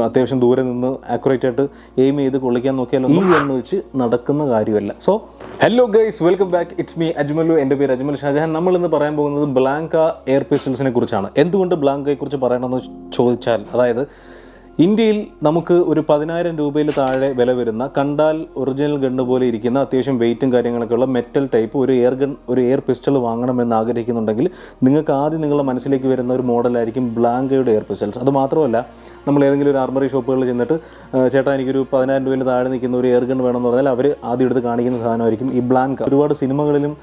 അത്യാവശ്യം ദൂരെ നിന്ന് ആക്യുറേറ്റ് ആയിട്ട് എയിം ചെയ്ത് കൊള്ളിക്കാൻ നോക്കിയാലൊന്നും ഈ എന്ന് വെച്ച് നടക്കുന്ന കാര്യമല്ല. So hello guys welcome back it's me Ajmal. എന്റെ പേര് അജ്മൽ ഷാജഹാൻ. നമ്മൾ ഇന്ന് പറയാൻ പോകുന്നത് ബ്ലാങ്ക എയർ പിസ്റ്റൽസിനെ കുറിച്ചാണ്. എന്തുകൊണ്ട് ബ്ലാങ്കയെ കുറിച്ച് പറയണമെന്ന് ചോദിച്ചാൽ അതായത് ഇന്ത്യയിൽ നമുക്ക് ഒരു പതിനായിരം രൂപയിൽ താഴെ വില വരുന്ന കണ്ടാൽ ഒറിജിനൽ ഗണ്ണ് പോലെ ഇരിക്കുന്ന അത്യാവശ്യം വെയിറ്റും കാര്യങ്ങളൊക്കെ ഉള്ള മെറ്റൽ ടൈപ്പ് ഒരു എയർ ഗൺ ഒരു എയർ പിസ്റ്റൾ വാങ്ങണമെന്ന് ആഗ്രഹിക്കുന്നുണ്ടെങ്കിൽ നിങ്ങൾക്ക് ആദ്യം നിങ്ങളുടെ മനസ്സിലേക്ക് വരുന്ന ഒരു മോഡലായിരിക്കും ബ്ലാങ്കയുടെ എയർ പിസ്റ്റൽസ് അത് മാത്രമല്ല നമ്മൾ ഏതെങ്കിലും ഒരു ആർമറി ഷോപ്പുകളിൽ ചെന്നിട്ട് "ആ, ചേട്ടാ എനിക്കൊരു പതിനായിരം രൂപയിൽ താഴെ നിൽക്കുന്ന ഒരു എയർ ഗൺ വേണമെന്ന് പറഞ്ഞാൽ അവർ ആദ്യം എടുത്ത് കാണിക്കുന്ന സാധനമായിരിക്കും ഈ ബ്ലാങ്ക ഒരുപാട് സിനിമകളിലും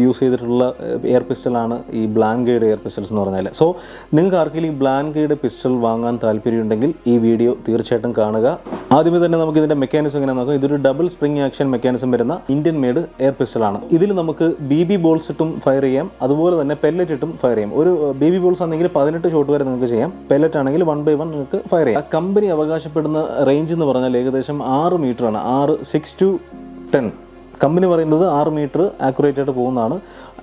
യൂസ് ചെയ്തിട്ടുള്ള എയർ പിസ്റ്റലാണ് ഈ ബ്ലാങ്കയുടെ എയർ പിസ്റ്റൽസ് എന്ന് പറഞ്ഞാൽ സോ നിങ്ങൾക്ക് ആർക്കെങ്കിലും ഈ ബ്ലാങ്കയുടെ പിസ്റ്റൾ വാങ്ങാൻ താല്പര്യമുണ്ടെങ്കിൽ ഈ വീഡിയോ തീർച്ചയായിട്ടും കാണുക. ആദ്യമേ തന്നെ നമുക്ക് ഇതിന്റെ മെക്കാനിസം എങ്ങനെ നോക്കാം? ഇതൊരു ഡബിൾ സ്പ്രിംഗ് ആക്ഷൻ മെക്കാനിസം വരുന്ന ഇന്ത്യൻ മേഡ് എയർ പിസ്റ്റളാണ് ഇതിൽ നമുക്ക് ബി ബി ബോൾസ് ഇട്ടും ഫയർ ചെയ്യാം. അതുപോലെ തന്നെ പെല്ലറ്റ് ഇട്ടും ഫയർ ചെയ്യാം. ഒരു ബി ബി ബോൾസ് ആണെങ്കിൽ പതിനെട്ട് ഷോട്ട് വരെ നിങ്ങൾക്ക് ചെയ്യാം. പെല്ലറ്റ് ആണെങ്കിൽ വൺ ബൈ വൺ നിങ്ങൾക്ക് ഫയർ ചെയ്യാം. കമ്പനി അവകാശപ്പെടുന്ന റേഞ്ച് എന്ന് പറഞ്ഞാൽ ഏകദേശം ആറ് മീറ്റർ ആണ്. ആറ് സിക്സ് ടു ടെൻ കമ്പനി പറയുന്നത് ആറ് മീറ്റർ ആക്യുറേറ്റ് ആയിട്ട് പോകുന്നതാണ്.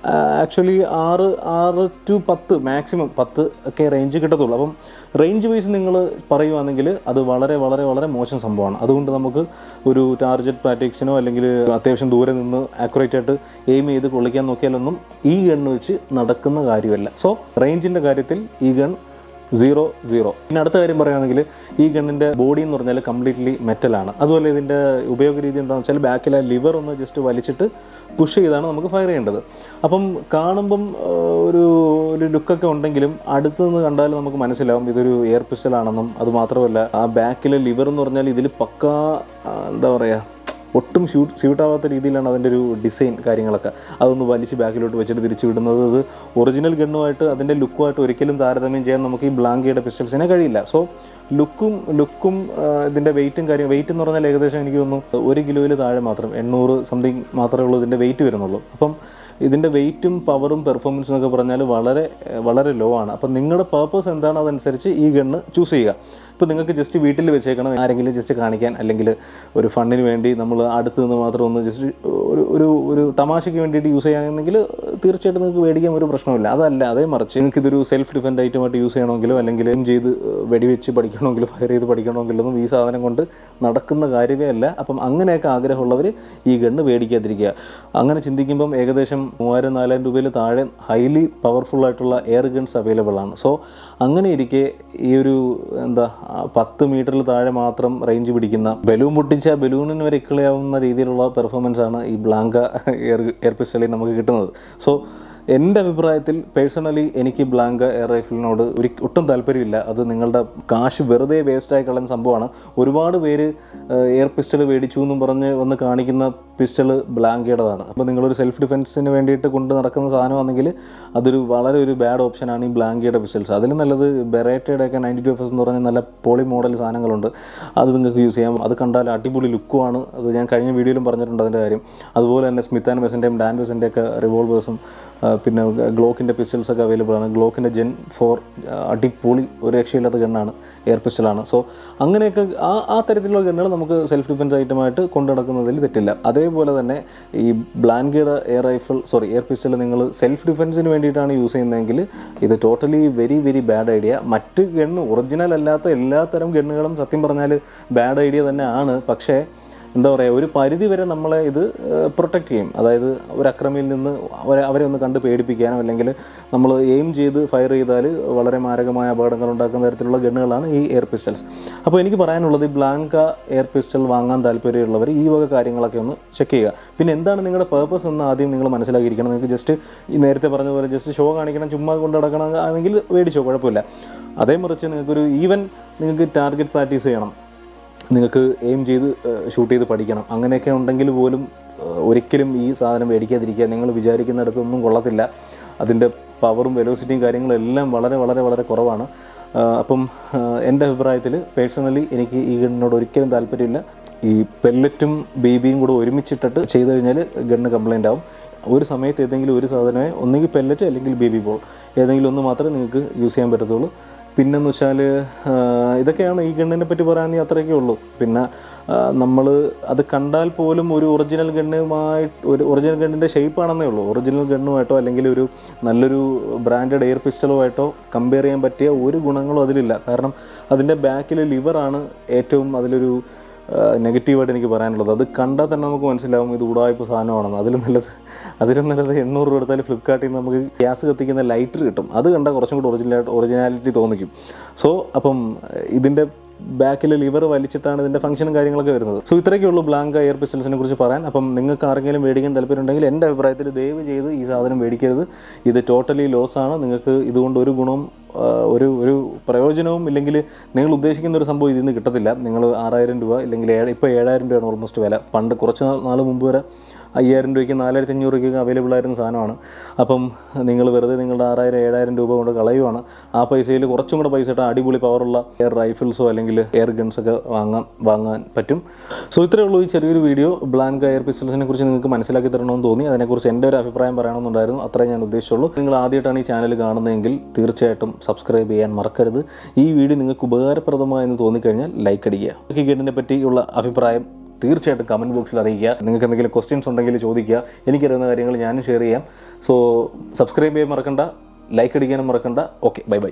ആക്ച്വലി ആറ് ആറ് ടു പത്ത് മാക്സിമം പത്ത് ഒക്കെ റേഞ്ച് കിട്ടത്തുള്ളൂ. അപ്പം റേഞ്ച് വൈസ് നിങ്ങൾ പറയുവാണെങ്കിൽ അത് വളരെ വളരെ വളരെ മോശം സംഭവമാണ്. അതുകൊണ്ട് നമുക്ക് ഒരു ടാർജറ്റ് പ്രാക്ടീസിനോ അല്ലെങ്കിൽ അത്യാവശ്യം ദൂരെ നിന്ന് ആക്യുറേറ്റ് ആയിട്ട് എയിം ചെയ്ത് കൊള്ളിക്കാൻ നോക്കിയാലൊന്നും ഈ ഗണ്ണ് വെച്ച് നടക്കുന്ന കാര്യമല്ല. സോ റേഞ്ചിന്റെ കാര്യത്തിൽ ഈ ഗൺ സീറോ സീറോ. പിന്നെ അടുത്ത കാര്യം പറയുകയാണെങ്കിൽ ഈ ഗണ്ണിന്റെ ബോഡി എന്ന് പറഞ്ഞാൽ കംപ്ലീറ്റ്ലി മെറ്റലാണ്. അതുപോലെ ഇതിന്റെ ഉപയോഗ രീതി എന്താണെന്ന് വെച്ചാൽ ബാക്കിലെ ലിവർ ഒന്ന് ജസ്റ്റ് വലിച്ചിട്ട് പുഷ് ചെയ്താണ് നമുക്ക് ഫയർ ചെയ്യേണ്ടത്. അപ്പം കാണുമ്പം ഒരു ഒരു ലുക്കൊക്കെ ഉണ്ടെങ്കിലും അടുത്തു നിന്ന് കണ്ടാൽ നമുക്ക് മനസ്സിലാവും ഇതൊരു എയർ പിസ്റ്റലാണെന്നും അത് മാത്രമല്ല ആ ബാക്കിലെ ലിവർ എന്ന് പറഞ്ഞാൽ ഇതിൽ പക്കാ എന്താ പറയുക ഒട്ടും ഷൂട്ട് സ്യൂട്ടാവാത്ത രീതിയിലാണ് അതിന്റെ ഒരു ഡിസൈൻ കാര്യങ്ങളൊക്കെ. അതൊന്ന് വലിച്ച് ബാക്കിലോട്ട് വെച്ചിട്ട് തിരിച്ചു വിടുന്നത് അത് ഒറിജിനൽ ഗണ്ണുമായിട്ട് അതിന്റെ ലുക്കുമായിട്ട് ഒരിക്കലും താരതമ്യം ചെയ്യാൻ നമുക്ക് ഈ ബ്ലാങ്കിയുടെ പിസ്റ്റൽസിനെ കഴിയില്ല. സോ ലുക്കും ലുക്കും ഇതിന്റെ വെയിറ്റും കാര്യം വെയിറ്റ് എന്ന് പറഞ്ഞാൽ ഏകദേശം എനിക്ക് തോന്നുന്നു ഒരു കിലോയിൽ താഴെ മാത്രം എണ്ണൂറ് സംതിങ് മാത്രമേ ഉള്ളൂ ഇതിന്റെ വെയിറ്റ് വരുന്നുള്ളൂ. അപ്പം ഇതിന്റെ വെയിറ്റും പവറും പെർഫോമൻസും എന്നൊക്കെ പറഞ്ഞാൽ വളരെ വളരെ ലോ ആണ്. അപ്പോൾ നിങ്ങളുടെ പേർപ്പസ് എന്താണോ അതനുസരിച്ച് ഈ ഗണ്ണ് ചൂസ് ചെയ്യുക. ഇപ്പോൾ നിങ്ങൾക്ക് ജസ്റ്റ് വീട്ടിൽ വെച്ചേക്കണം ആരെങ്കിലും ജസ്റ്റ് കാണിക്കാൻ അല്ലെങ്കിൽ ഒരു ഫണ്ടിന് വേണ്ടി നമ്മൾ അടുത്ത് നിന്ന് മാത്രം ഒന്ന് ജസ്റ്റ് ഒരു ഒരു ഒരു തമാശയ്ക്ക് വേണ്ടിയിട്ട് യൂസ് ചെയ്യാമെന്നെങ്കിൽ തീർച്ചയായിട്ടും നിങ്ങൾക്ക് മേടിക്കാൻ ഒരു പ്രശ്നമില്ല അതല്ല അതേ മറിച്ച് നിങ്ങൾക്ക് ഇതൊരു സെൽഫ് ഡിഫെൻഡ് ഐറ്റമായിട്ട് യൂസ് ചെയ്യണമെങ്കിലോ അല്ലെങ്കിൽ എം ചെയ്ത് വെടിവെച്ച് പഠിക്കണമെങ്കിലോ ഫയർ ചെയ്ത് പഠിക്കണമെങ്കിലൊന്നും ഈ സാധനം കൊണ്ട് നടക്കുന്ന കാര്യമേ അല്ല. അപ്പം അങ്ങനെയൊക്കെ ആഗ്രഹമുള്ളവർ ഈ ഗണ്ണ് മേടിക്കാതിരിക്കുക അങ്ങനെ ചിന്തിക്കുമ്പം ഏകദേശം മൂവായിരം നാലായിരം രൂപയിൽ താഴെ ഹൈലി പവർഫുൾ ആയിട്ടുള്ള എയർ ഗൺസ് അവൈലബിൾ ആണ്. സോ അങ്ങനെ ഇരിക്കെ ഈ ഒരു എന്താ പത്ത് മീറ്ററിൽ താഴെ മാത്രം റേഞ്ച് പിടിക്കുന്ന ബലൂൺ പൊട്ടിച്ച ബലൂണിന് വരെ ഇക്കളിയാവുന്ന രീതിയിലുള്ള പെർഫോമൻസ് ആണ് ഈ ബ്ലാങ്ക എയർ എയർ പിസ്റ്റളിൽ നമുക്ക് കിട്ടുന്നത്. സോ എന്റെ അഭിപ്രായത്തിൽ പേഴ്സണലി എനിക്ക് ബ്ലാങ്ക എയർ റൈഫിളിനോട് ഒരു ഒട്ടും താല്പര്യമില്ല. അത് നിങ്ങളുടെ കാശ് വെറുതെ വേസ്റ്റായി കളയുന്ന സംഭവമാണ്. ഒരുപാട് പേര് എയർ പിസ്റ്റൾ മേടിച്ചു എന്നും പറഞ്ഞ് വന്ന് കാണിക്കുന്ന പിസ്റ്റൾ ബ്ലാങ്കയുടേതാണ് അപ്പോൾ നിങ്ങളൊരു സെൽഫ് ഡിഫെൻസിന് വേണ്ടിയിട്ട് കൊണ്ട് നടക്കുന്ന സാധനമാണെങ്കിൽ അതൊരു വളരെ ഒരു ബാഡ് ഓപ്ഷനാണ് ഈ ബ്ലാങ്കയുടെ പിസ്റ്റൽസ് അതിൽ നല്ലത് ബെറേറ്റയുടെ ഒക്കെ നയന്റി ടു എഫ് എസ് എന്ന് പറഞ്ഞ നല്ല പോളി മോഡൽ സാധനങ്ങളുണ്ട്. അത് നിങ്ങൾക്ക് യൂസ് ചെയ്യാം. അത് കണ്ടാൽ അടിപൊളി ലുക്കുമാണ് അത് ഞാൻ കഴിഞ്ഞ വീഡിയോയിലും പറഞ്ഞിട്ടുണ്ട് അതിന്റെ കാര്യം. അതുപോലെ തന്നെ സ്മിത്ത് ആൻഡ് ബെസിന്റെയും ഡാൻ ബെസിന്റെയൊക്കെ റിവോൾവേഴ്സും പിന്നെ ഗ്ലോക്കിന്റെ പിസ്റ്റൽസ് ഒക്കെ അവൈലബിൾ ആണ്. ഗ്ലോക്കിന്റെ ജെൻ ഫോർ അടിപൊളി ഒരു രക്ഷയില്ലാത്ത ഗണ്ണാണ് എയർ പിസ്റ്റലാണ് സോ അങ്ങനെയൊക്കെ ആ ആ തരത്തിലുള്ള ഗണ്ണുകൾ നമുക്ക് സെൽഫ് ഡിഫെൻസ് ഐറ്റമായിട്ട് കൊണ്ടു നടക്കുന്നതിൽ തെറ്റില്ല. അതേപോലെ തന്നെ ഈ ബ്ലാൻഗയുടെ air rifle sorry air pistol നിങ്ങൾ സെൽഫ് ഡിഫെൻസിന് വേണ്ടിയിട്ടാണ് യൂസ് ചെയ്യുന്നതെങ്കിൽ ഇത് totally very very bad idea മറ്റ് ഗണ്ണ് ഒറിജിനൽ അല്ലാത്ത എല്ലാത്തരം തരം ഗണ്ണുകളും സത്യം പറഞ്ഞാൽ ബാഡ് ഐഡിയ തന്നെയാണ് പക്ഷേ എന്താ പറയുക ഒരു പരിധി വരെ നമ്മളെ ഇത് പ്രൊട്ടക്റ്റ് ചെയ്യും. അതായത് ഒരു അക്രമിയിൽ നിന്ന് അവരെ അവരെ ഒന്ന് കണ്ട് പേടിപ്പിക്കാനോ അല്ലെങ്കിൽ നമ്മൾ എയിം ചെയ്ത് ഫയർ ചെയ്താൽ വളരെ മാരകമായ അപകടങ്ങൾ ഉണ്ടാക്കുന്ന തരത്തിലുള്ള ഗണ്ണുകളാണ് ഈ എയർ പിസ്റ്റൽസ് അപ്പോൾ എനിക്ക് പറയാനുള്ളത് ഈ ബ്ലാങ്ക എയർ പിസ്റ്റൽ വാങ്ങാൻ താല്പര്യമുള്ളവർ ഈ വക കാര്യങ്ങളൊക്കെ ഒന്ന് ചെക്ക് ചെയ്യുക. പിന്നെ എന്താണ് നിങ്ങളുടെ പേർപ്പസ് എന്ന് ആദ്യം നിങ്ങൾ മനസ്സിലാക്കിയിരിക്കണം. നിങ്ങൾക്ക് ജസ്റ്റ് ഈ നേരത്തെ പറഞ്ഞ പോലെ ജസ്റ്റ് ഷോ കാണിക്കണം ചുമ്മാ കൊണ്ട് നടക്കണം ആണെങ്കിൽ മേടിച്ചോ കുഴപ്പമില്ല. അതേ മറിച്ച് നിങ്ങൾക്കൊരു ഈവൻ നിങ്ങൾക്ക് ടാർഗറ്റ് പ്രാക്ടീസ് ചെയ്യണം. നിങ്ങൾക്ക് എയിം ചെയ്ത് ഷൂട്ട് ചെയ്ത് പഠിക്കണം. അങ്ങനെയൊക്കെ ഉണ്ടെങ്കിൽ പോലും ഒരിക്കലും ഈ സാധനം മേടിക്കാതിരിക്കുക. നിങ്ങൾ വിചാരിക്കുന്നിടത്തൊന്നും കൊള്ളത്തില്ല. അതിന്റെ പവറും വെലോസിറ്റിയും കാര്യങ്ങളും എല്ലാം വളരെ വളരെ വളരെ കുറവാണ്. അപ്പം എന്റെ അഭിപ്രായത്തിൽ പേഴ്സണലി എനിക്ക് ഈ ഗണ്ണിനോട് ഒരിക്കലും താല്പര്യമില്ല. ഈ പെല്ലറ്റും ബേബിയും കൂടെ ഒരുമിച്ചിട്ടിട്ട് ചെയ്തു കഴിഞ്ഞാൽ ഗണ്ണ് കംപ്ലൈന്റ് ആവും. ഒരു സമയത്ത് ഏതെങ്കിലും ഒരു സാധനമേ ഒന്നുകിൽ പെല്ലറ്റ് അല്ലെങ്കിൽ ബേബി ബോൾ ഏതെങ്കിലും ഒന്ന് മാത്രമേ നിങ്ങൾക്ക് യൂസ് ചെയ്യാൻ പറ്റത്തുള്ളൂ. പിന്നെന്ന് വെച്ചാൽ ഇതൊക്കെയാണ് ഈ ഗണ്ണിനെ പറ്റി പറയാൻ അത്രയൊക്കെ ഉള്ളൂ. പിന്നെ നമ്മൾ അത് കണ്ടാൽ പോലും ഒരു ഒറിജിനൽ ഗണ്ണുമായിട്ട് ഒരു ഒറിജിനൽ ഗണ്ണിന്റെ ഷേപ്പാണെന്നേ ഉള്ളൂ. ഒറിജിനൽ ഗണ്ണുമായിട്ടോ അല്ലെങ്കിൽ ഒരു നല്ലൊരു ബ്രാൻഡഡ് എയർ പിസ്റ്റളുമായിട്ടോ കമ്പയർ ചെയ്യാൻ പറ്റിയ ഒരു ഗുണങ്ങളും അതിലില്ല. കാരണം അതിന്റെ ബാക്കിൽ ലിവറാണ് ഏറ്റവും അതിലൊരു നെഗറ്റീവായിട്ട് എനിക്ക് പറയാനുള്ളത്. അത് കണ്ടാൽ തന്നെ നമുക്ക് മനസ്സിലാവും ഇത് ഉടായ്പ സാധനമാണെന്ന്. അതിൽ നല്ലത് അതിലും നല്ലത് എണ്ണൂറ് രൂപ എടുത്താൽ ഫ്ലിപ്കാർട്ടിൽ നിന്ന് നമുക്ക് ഗ്യാസ് കത്തിക്കുന്ന ലൈറ്റർ കിട്ടും. അത് കണ്ടാൽ കുറച്ചും കൂടി ഒറിജിനൽ ഒറിജിനാലിറ്റി തോന്നിക്കും. സോ അപ്പം ഇതിന്റെ ബാക്കിൽ ലിവർ വലിച്ചിട്ടാണ് ഇതിന്റെ ഫംഗ്ഷനും കാര്യങ്ങളൊക്കെ വരുന്നത്. സോ ഇത്രയൊക്കെ ഉള്ളൂ ബ്ലാങ്ക് എയർ പിസ്റ്റൽസിനെ കുറിച്ച് പറയാൻ. അപ്പം നിങ്ങൾക്ക് ആരെങ്കിലും മേടിക്കാൻ താല്പര്യമുണ്ടെങ്കിൽ എന്റെ അഭിപ്രായത്തിൽ ദയവ് ചെയ്ത് ഈ സാധനം മേടിക്കരുത്. ഇത് ടോട്ടലി ലോസ് ആണ്. നിങ്ങൾക്ക് ഇതുകൊണ്ട് ഒരു ഗുണവും ഒരു ഒരു പ്രയോജനവും ഇല്ലെങ്കിൽ നിങ്ങൾ ഉദ്ദേശിക്കുന്ന ഒരു സംഭവം ഇതിൽ നിന്ന് കിട്ടത്തില്ല. നിങ്ങൾ ആറായിരം രൂപ ഇല്ലെങ്കിൽ ഇപ്പോൾ ഏഴായിരം രൂപയാണ് ഓൾമോസ്റ്റ് വില. പണ്ട് കുറച്ച് നാൾ മുമ്പ് വരെ അയ്യായിരം രൂപയ്ക്ക് നാലായിരത്തി അഞ്ഞൂറ് രൂപയ്ക്ക് അവൈലബിൾ ആയിരുന്ന സാധനമാണ്. അപ്പം നിങ്ങൾ വെറുതെ നിങ്ങളുടെ ആറായിരം ഏഴായിരം രൂപ കൊണ്ട് കളയുവാണ്. ആ പൈസയിൽ കുറച്ചും കൂടെ പൈസ ഇട്ടാൽ അടിപൊളി പവറുള്ള എയർ റൈഫിൾസോ അല്ലെങ്കിൽ എയർ ഗൺസൊക്കെ വാങ്ങാൻ വാങ്ങാൻ പറ്റും. സോ ഇത്രയേ ഉള്ളൂ ഈ ചെറിയൊരു വീഡിയോ ബ്ലാങ്ക് എയർ പിസ്റ്റൽസിനെ കുറിച്ച് നിങ്ങൾക്ക് മനസ്സിലാക്കി തരണമെന്ന് തോന്നി. അതിനെക്കുറിച്ച് എന്റെ ഒരു അഭിപ്രായം പറയണമെന്നുണ്ടായിരുന്നു. അത്രേ ഞാൻ ഉദ്ദേശിച്ചുള്ളൂ. നിങ്ങൾ ആദ്യമായിട്ടാണ് ഈ ചാനൽ കാണുന്നതെങ്കിൽ തീർച്ചയായിട്ടും സബ്സ്ക്രൈബ് ചെയ്യാൻ മറക്കരുത്. ഈ വീഡിയോ നിങ്ങൾക്ക് ഉപകാരപ്രദമായെന്ന് തോന്നിക്കഴിഞ്ഞാൽ ലൈക്ക് അടിക്കുക. ക്രിക്കറ്റിനെ പറ്റിയുള്ള അഭിപ്രായം തീർച്ചയായിട്ടും കമന്റ് ബോക്സിൽ അറിയിക്കുക. നിങ്ങൾക്ക് എന്തെങ്കിലും ക്വസ്റ്റ്യൻസ് ഉണ്ടെങ്കിൽ ചോദിക്കുക. എനിക്കറിയുന്ന കാര്യങ്ങൾ ഞാനും ഷെയർ ചെയ്യാം. സോ സബ്സ്ക്രൈബ് ചെയ്യാൻ മറക്കണ്ട ലൈക്ക് അടിക്കാനും മറക്കണ്ട. Okay bye bye